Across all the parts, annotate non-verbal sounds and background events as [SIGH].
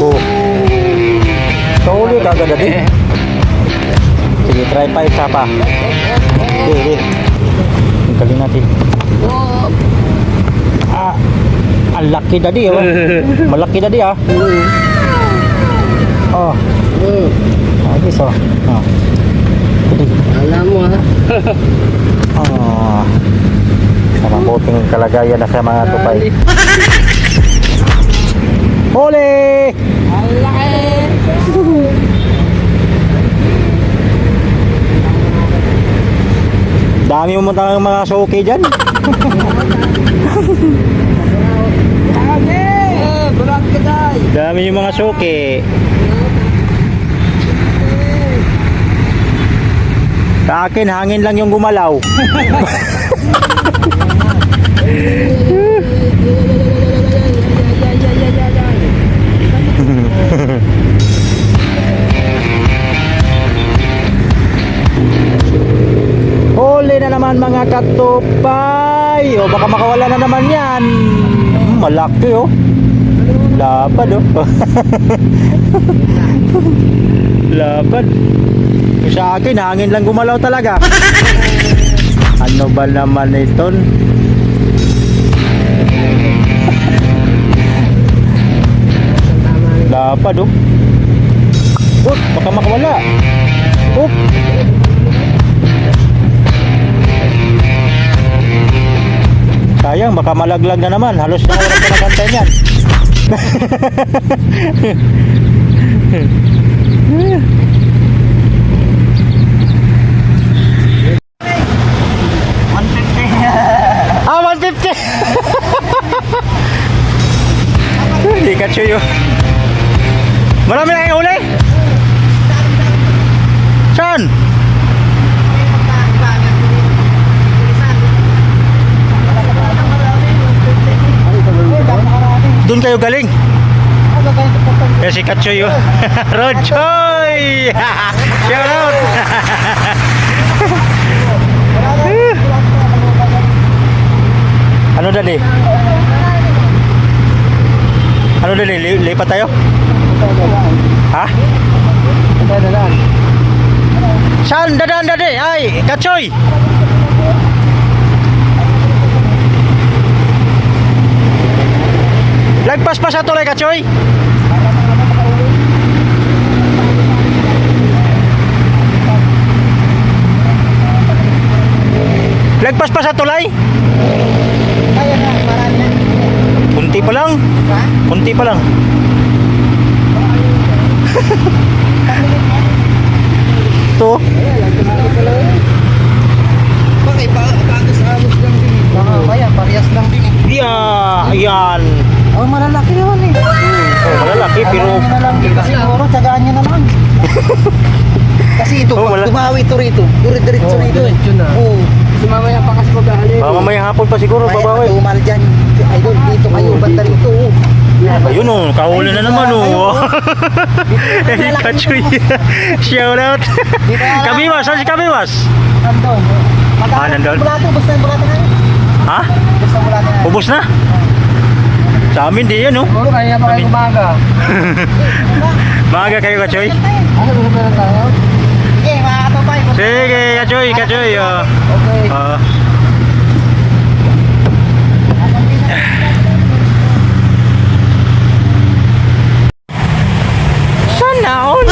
Oh. Kahuli ka agad eh. Sige, try pa isa pa. Okay. Ang galing natin. Ah, ang laki daddy oh. Malaki daddy ah. Oh, Hmm. ayos oh. Oh. Alam mo ha. Oh. Sa mabuting kalagayan na sa mga tupay. [LAUGHS] Laki. Dami mo mga mga suki dyan. Day. Dami yung mga suki. Sa akin, hangin lang yung gumalaw. [LAUGHS] Naman mga katupay. O baka makawala na naman yan. Hmm, Malaki oh. Lapad oh. [LAUGHS] Lapad. Sa akin, hangin lang gumalaw talaga. ano ba naman ito? Lapad oh. Oop, baka makawala. Oop. Sayang, baka malaglag na naman. Halos na oras na nagantay niyan. [LAUGHS] [LAUGHS] kayo galing? Yan si Katsoy oh. [LAUGHS] Rodchoy! [LAUGHS] Shout out! [LAUGHS] ano dali? Ano dali? Li lipat tayo? Ha? Saan? Dadaan dali? Ay, Katsoy! Lagpas pa sa tulay, Katsoy! Lagpas pa sa tulay? Kaya na, marami na. Kunti pa lang. Kunti pa lang. [LAUGHS] Ito. Bakit? Ba- bago sa amos lang din. Baka kaya, parehas lang din. Yeah, ayan. Oh, malalaki naman eh. Oh, malalaki pero Abangan nyo na lang din. Siguro, tsagaan nyo naman. [LAUGHS] Kasi ito, Oh, pag tumawi ito rito, dire-diretso na ito. diretso na. Oo. Kasi mamaya pa kasi mag-aalin. baka mamaya hapon pa siguro babawi. tumal dyan. Idol, dito kayo, banda rito. oh. Ayun oh, kahuli na naman oh. Eh, [LAUGHS] kachoy. [LAUGHS] Shout out. Kabiwas, saan si Kabiwas? Nandun. Ah, nandun? Bulato, basta bulato na. Ha? Basta bulato na. Ubus na? Sa amin di yan oh. Siguro kaya pa kayo umaga. [LAUGHS] Maaga kayo kachoy. Ano ba ba tayo? Sige, mga katupay. Sige, kachoy, kachoy. Oh. Okay. Ah. Sana all.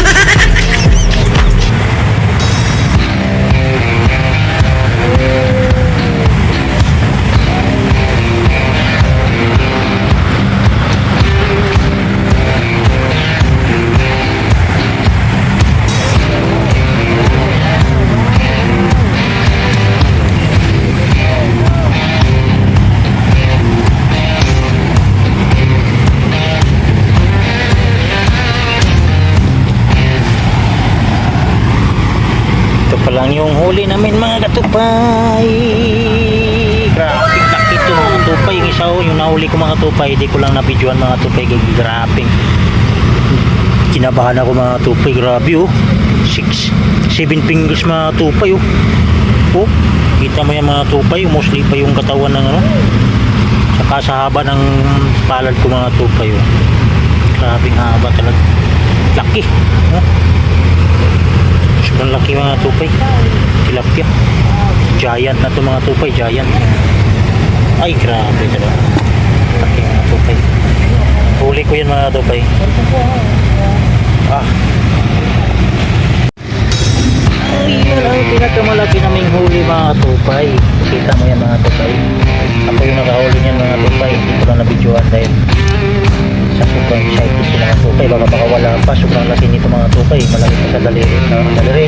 Pa lang yung huli namin mga katupay. Grabe laki ito mga tupay. Yung isa oh, yung nahuli ko mga tupay. Hindi ko lang nabidyoan mga tupay. Grabe. Kinabahan ako mga tupay. Grabe oh. Six, seven fingers mga tupay oh. Oh, kita mo yung mga tupay. Mostly pa yung katawan ng ano. Saka sa haba ng palad ko mga tupay oh. Grabing haba talaga. Laki. No? Sobrang laki mga tupay. Tilapia. Giant na to mga tupay. Giant. Ay, grabe talaga. Laki mga tupay. Huli ko yan mga tupay. Ah. Ay, yan ang pinakamalaki naming huli mga tupay. Kita mo yan mga tupay. Ako yung nakahuli niyan mga tupay. Hindi ko lang nabidyoan dahil sa sobrang excited ko mga tupay. Baka baka wala pa. Sobrang laki nito mga tupay. Malaki pa sa daliri. Na, daliri.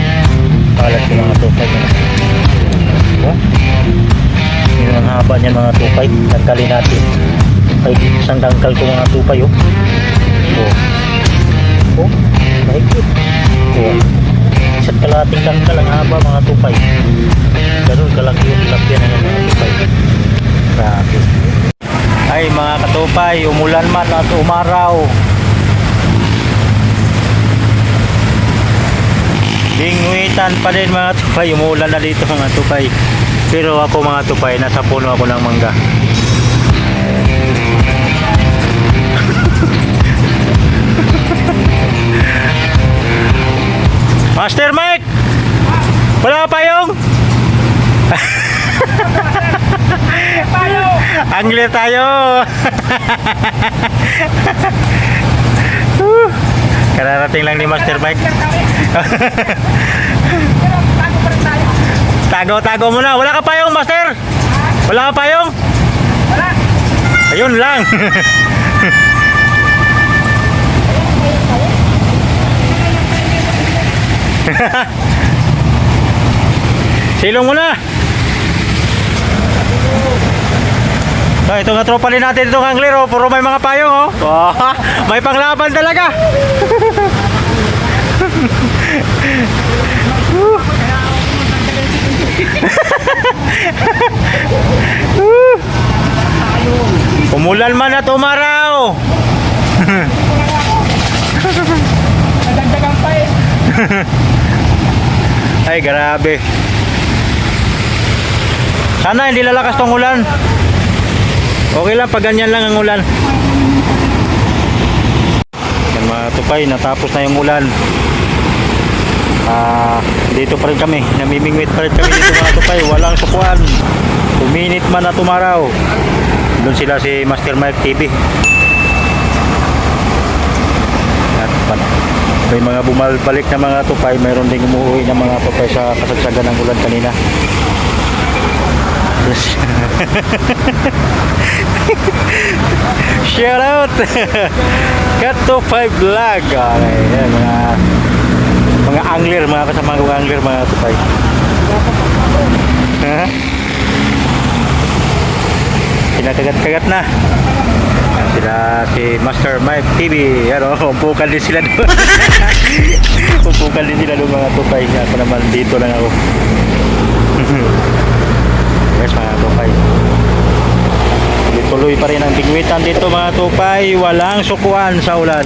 Kalat ko mga tupay. Diba? Yun ang haba niyan mga tupay. Tanggalin natin. Ay, isang dangkal ko mga tupay. Oh. Oh. Oh. Mahigpit. Oh. Isa't kalating dangkal ang haba mga tupay. Ganun katupay, umulan man at umaraw. Bingwitan pa din mga tupay, umulan na dito mga tupay. Pero ako mga tupay, nasa puno ako ng mangga. [LAUGHS] Master Mike! Wala pa yung? [LAUGHS] Angler tayo! [LAUGHS] Kararating lang ni Master Mike. [LAUGHS] Tago-tago muna. Wala ka payong, Master? Wala ka payong? Wala. Ayun lang. [LAUGHS] Silong muna. So, ito nga tropa rin natin itong angler, oh. Puro may mga payong, oh. Wow, [LAUGHS] may panglaban talaga. [LAUGHS] Umulan man at umaraw. [LAUGHS] Ay, grabe. Sana hindi lalakas tong ulan. Okay lang pag ganyan lang ang ulan. Yan mga tupay, natapos na yung ulan. Ah, dito pa rin kami. Namimingwit pa rin kami dito mga tupay. Walang sukuan. Tuminit man at umaraw. Doon sila si Master Mike TV. At may mga bumabalik na mga tupay, mayroon ding umuwi ng mga tupay sa kasagsagan ng ulan kanina. Yes. [LAUGHS] Shout out! [LAUGHS] Cut to 5 vlog. Okay, yan, mga mga angler, mga kasama kong angler, mga tupay. [LAUGHS] Ha? Kinakagat-kagat na. Sila si Master Mike TV. Ano, umpukan din sila doon. umpukan din sila doon mga tupay. Ako naman dito lang ako. Yes mga tupay. Tuloy pa rin ang bigwitan dito mga tupay. Walang sukuan sa ulan.